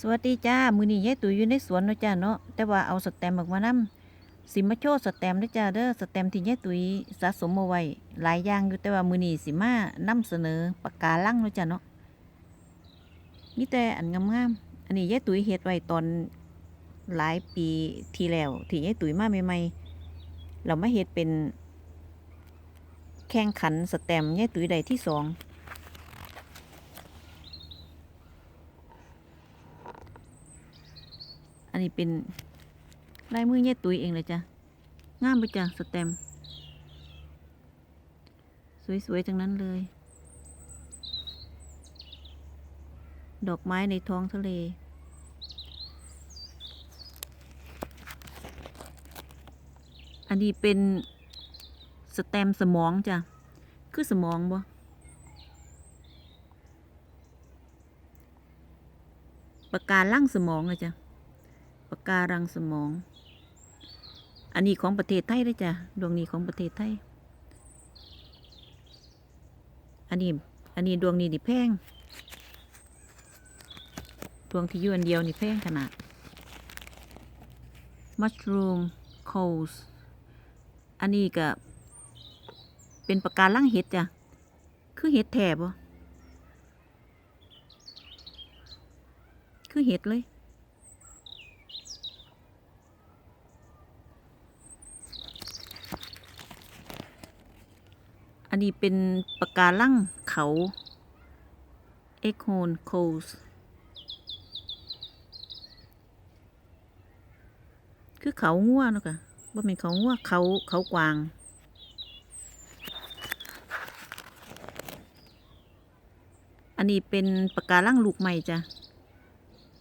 สวัสดีจ้า มือนี้ยายตุ๋ยอยู่ในสวนเนาะจ้าเนาะ แต่ว่าเอาสแตมออกมานำสิมาโชว์สแตมป์เด้อจ้าเด้อ สแตมที่ยายตุ๋ยสะสมเอาไว้ หลายอย่างอยู่แต่ว่ามือนี้สิมานำเสนอปากกาลังเนาะจ้าเนาะ มีแต่อันงามๆ อันนี้ยายตุ๋ยเฮ็ดไว้ตอนหลายปีที่แล้ว ที่ยายตุ๋ยมาใหม่ๆ เรามาเฮ็ดเป็น แข่งขันสแตมยายตุ๋ยได้ที่สอง อันนี้เป็นลายมือแย่ตุยเองเลยจ้ะงามไปจ้ะสแตมสวยๆทั้งนั้นเลย ดอกไม้ในท้องทะเล อันนี้เป็นสแตมสมองจ้ะ คือสมองบ่ปากกาล่างสมองเลยจ้ะ การังสมอง อันนี้ของประเทศไทยเลยจ้ะ ดวงนี้ของประเทศไทย อันนี้ อันนี้ดวงนี้นี่แพง ดวงที่อยู่อันเดียวนี่แพงขนาด mushroom coals อันนี้ก็เป็นปากการลังเห็ดจ้ะ คือเห็ดแถบบ่คือเห็ดเลย นนี้เป็นปากกาลังเขาเอ็กโฮนโคสคือเขางัวเนะค่ะว่าเป็นเขางัวเขาเขากวาง อันนี้เป็นปากกาลังลูกใหม่จ้ะ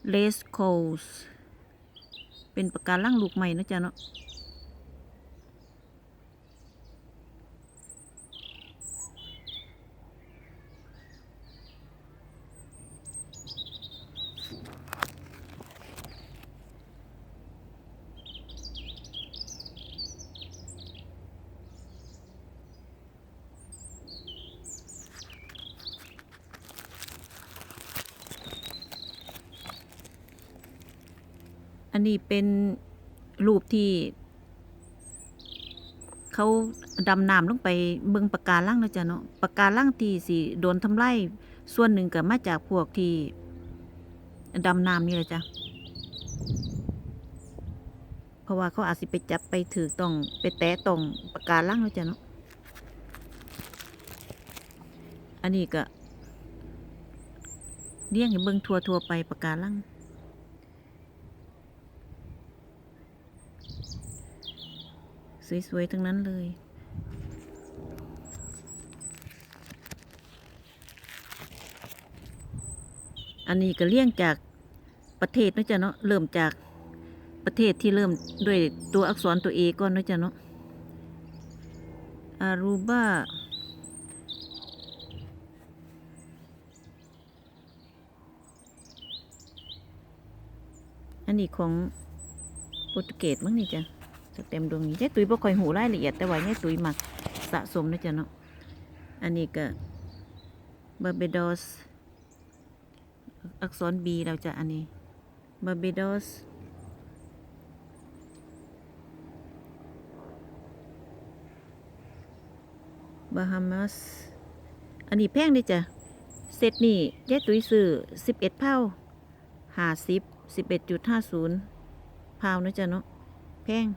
เลสโคสเป็นปากกาลังลูกใหม่นะจ๊ะเนาะ อันนี้เป็นรูปที่ เขาดำน้ำลงไปเบิงปะการังนะจ๊ะเนาะปะการังที่สิโดนทำลายส่วนหนึ่งก็มาจากพวกที่ดำน้ำนี่แหละจ้ะเพราะว่าเขาอาจสิไปจับไปถือต้องไปแตะต้องปะการังนะจ๊ะเนาะอันนี้ก็เลี้ยงให้เบิ่งทัวทัวไปปะการัง สวยๆทั้งนั้นเลยอันนี้ก็เลี่ยงจากประเทศนะจ๊ะเนาะเริ่มจากประเทศที่เริ่มด้วยตัวอักษรตัวเอก่อนนะจ๊ะเนาะอารูบาอันนี้ของโปรตุเกสมั้งนี่จ้ะ สเต็มดวงนี้ยายตุ้ยบ่ค่อยหูรายละเอียดแต่ว่ายายตุ้ยมักสะสมนะจ๊ะเนาะอันนี้ก็บาเบดอสอักษร B เราจะอันนี้บาเบดอสบาฮามัสอันนี้แพงดิจ้ะเซตนี่ยายตุ้ยซื้อสิบเอ็ดเผาห้าสิบสิบเอ็ดจุดห้าศูนย์พาวนะจ๊ะเนาะแพง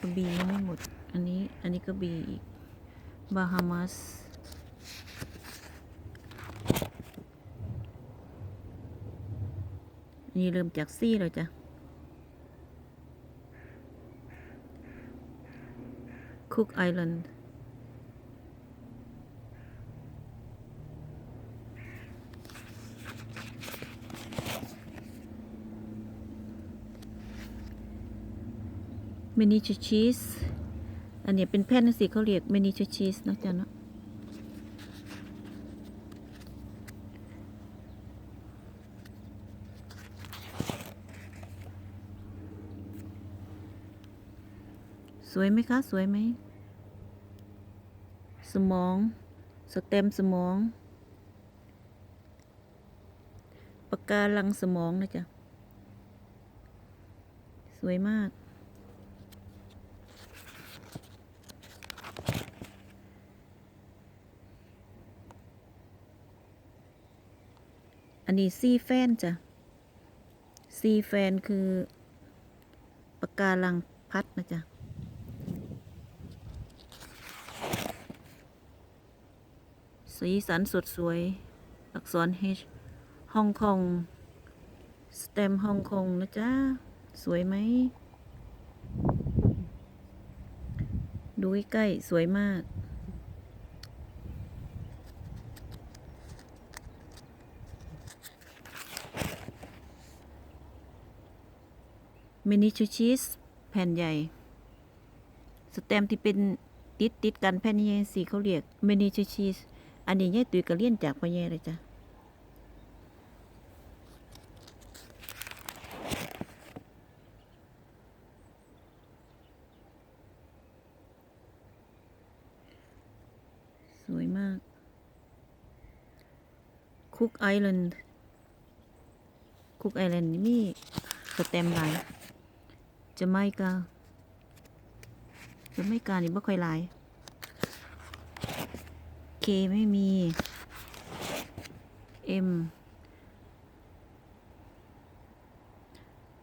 ก็ บียังไม่หมด อันนี้ อันนี้ก็บีอีก บาฮามัสอันนี้เริ่มจากซี่แล้วจ้ะ คุกไอแลนด์ มินิชชีสอันนี้เป็นแผ่นสิเขาเรียกเมนิชชีสนะจ๊ะเนาะสวยไหมคะ สวยไหม สมอง สเต็มสมอง ปากการังสมองนะจ๊ะ สวยมาก อันนี้ซีแฟนจ้ะซีแฟนคือปากการังพัดนะจ๊ะสีสันสดสวย อักษร H ฮ่องกงสเต็มฮ่องกงนะจ๊ะ สวยไหม ดูใกล้ สวยมาก มินิชูชีสแผ่นใหญ่ สแตมที่เป็นติดติดกันแผ่นใหญ่สีเขาเรียกเมนิชูชีสอันนี้ยายตุยก็เลียนจากพ่อแย่เลยจ้ะสวยมาก คุกไอแลนด์คุกไอแลนด์นี่มีสแตมป์หลาย จะไม่กาจะไม่กานี่บ่ค่อยหลายเคไม่มี M ม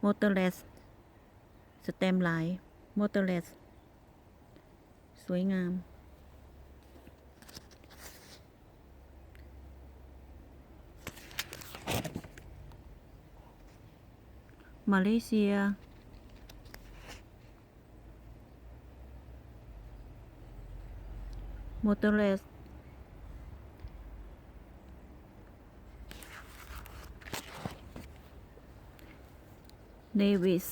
มอเตอร์เลสสแตมหลายมอเตอร์เลสสวยงาม มาเลเซีย มอเตอร์เลสเนวิส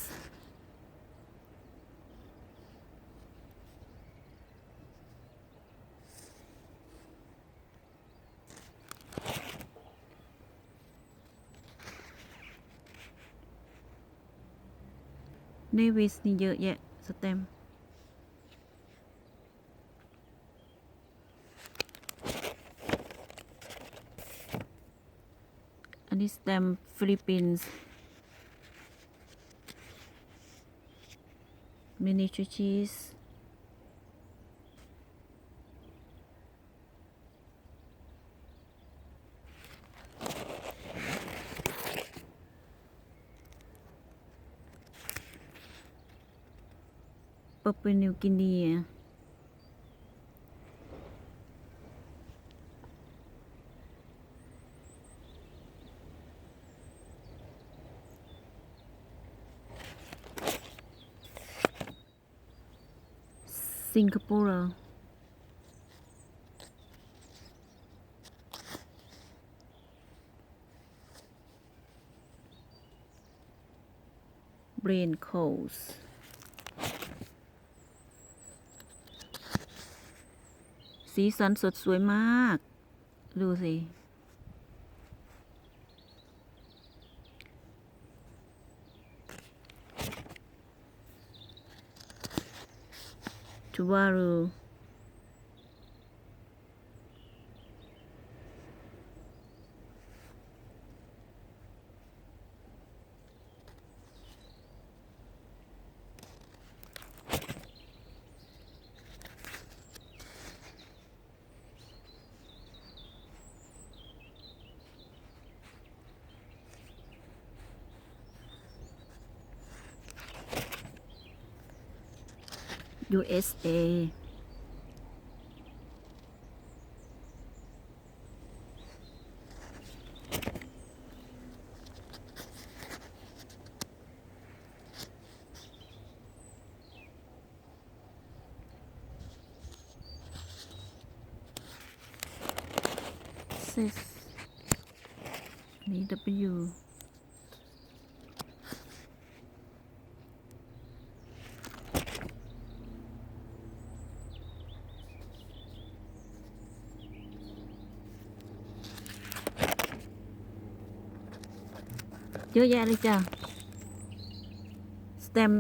เนวิสนี่เยอะแยะสเต็ม อันนี้สเต็มฟิลิปปินส์มินิชูชีสปาปัวนิวกินี สิงคโปร์เบรนโคสสีสันสดสวยมาก ดูสิ ทูวา USA ซิส เยอะแยะเลยจ้ะสเต็ม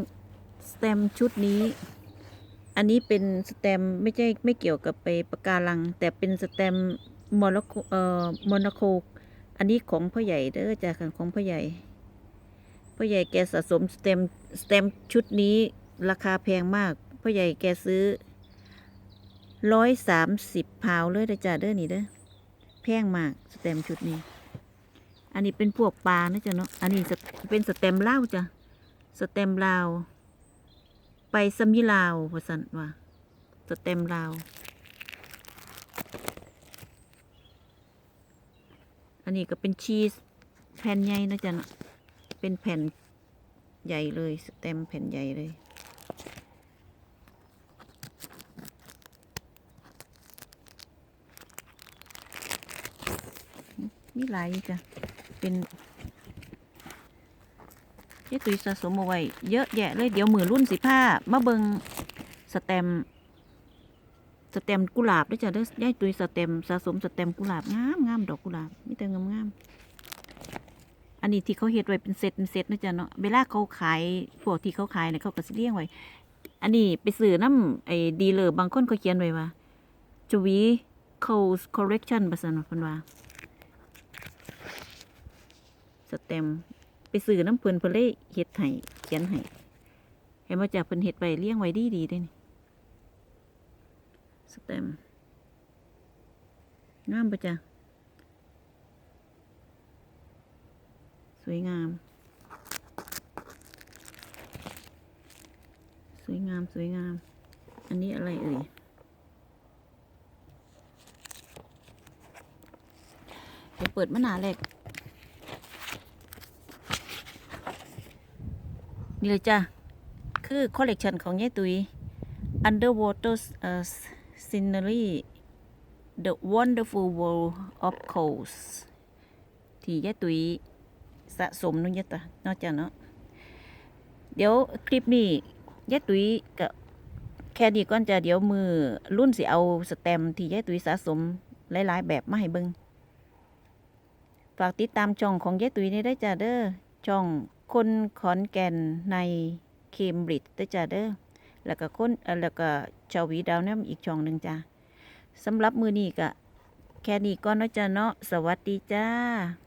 สเต็มชุดนี้ อันนี้เป็นสแตมไม่ใช่ไม่เกี่ยวกับไปปะการัง แต่เป็นสแตมมอลโคเอ่อมอนาโค อันนี้ของพ่อใหญ่เด้อจ้ะของพ่อใหญ่พ่อใหญ่แกสะสมสแตมสแตมชุดนี้ราคาแพงมากพ่อใหญ่แกซื้อร้อยสามสิบพาวเลยเด้อจ้ะเด้อนี่เด้อแพงมากสแตมชุดนี้ อันนี้เป็นพวกปลานะจ๊ะเนาะ อันนี้เป็นสแตมป์ลาวจ้ะสแตมลาว ไปสมิลาวว่าสันว่าสแตมลาว อันนี้ก็เป็นชีสแผ่นใหญ่นะจ๊ะเนาะ เป็นแผ่นใหญ่เลยสแตมแผ่นใหญ่เลยมีหลายจ้ะ เป็นเจ๊ตุยสะสมเอาไว้เยอะแยะเลยเดี๋ยวมือรุ่นสิผ้ามาเบิงสแตมสแตมกุหลาบด้วยจ้ะเด้อยายตุยสแตมสะสมสแตมกุหลาบงามงามดอกกุหลาบมีแต่งามงามอันนี้ที่เขาเฮ็ดไว้เป็นเซตเป็นเซตนะจ๊ะเนาะเวลาเขาขายพวกที่เขาขายเนี่ยเขาก็สิเลี้ยงไว้ อันนี้ไปซื้อน้ำไอ้ดีเลอร์บางคนเขาเขียนไว้ว่าจวี coast correction ภาษาเพิ่นว่า สแตมไปซื้อน้ำเพิ่นเพิ่เลยเฮ็ดให้เขียนให้เห็นว่าจากเพลินเฮ็ดไว้เลี้ยงไว้ดีดีๆเด้นี่สแตมงามปะจ้ะสวยงาม สวยงามสวยงาม อันนี้อะไรเอ่ยเดี๋ยวเปิดมะนาวแรก นี่เลยจ้ะ คือคอลเลกชันของยายตุย Underwater Scenery The Wonderful World of Coast ที่ยายตุยสะสมนู่นยะตะนอกจากเนาะ เดี๋ยวคลิปนี้ยายตุยก็แค่นี้ก่อนจะเดี๋ยวมือรุ่นสิเอาสแตมที่ยายตุยสะสมหลายๆ แบบมาให้เบิงฝากติดตามช่องของยายตุยนี่ได้จ้ะเด้อช่อง คนขอนแก่นในเคมบริดจ์ด้วยจ้าเด้อแล้วก็คนเออแล้วก็ชาววีดาวน้ำอีกช่องหนึ่งจ้าสำหรับมือนี้ก็แค่นี้ก่อนเนาะจ้าเนาะสวัสดีจ้า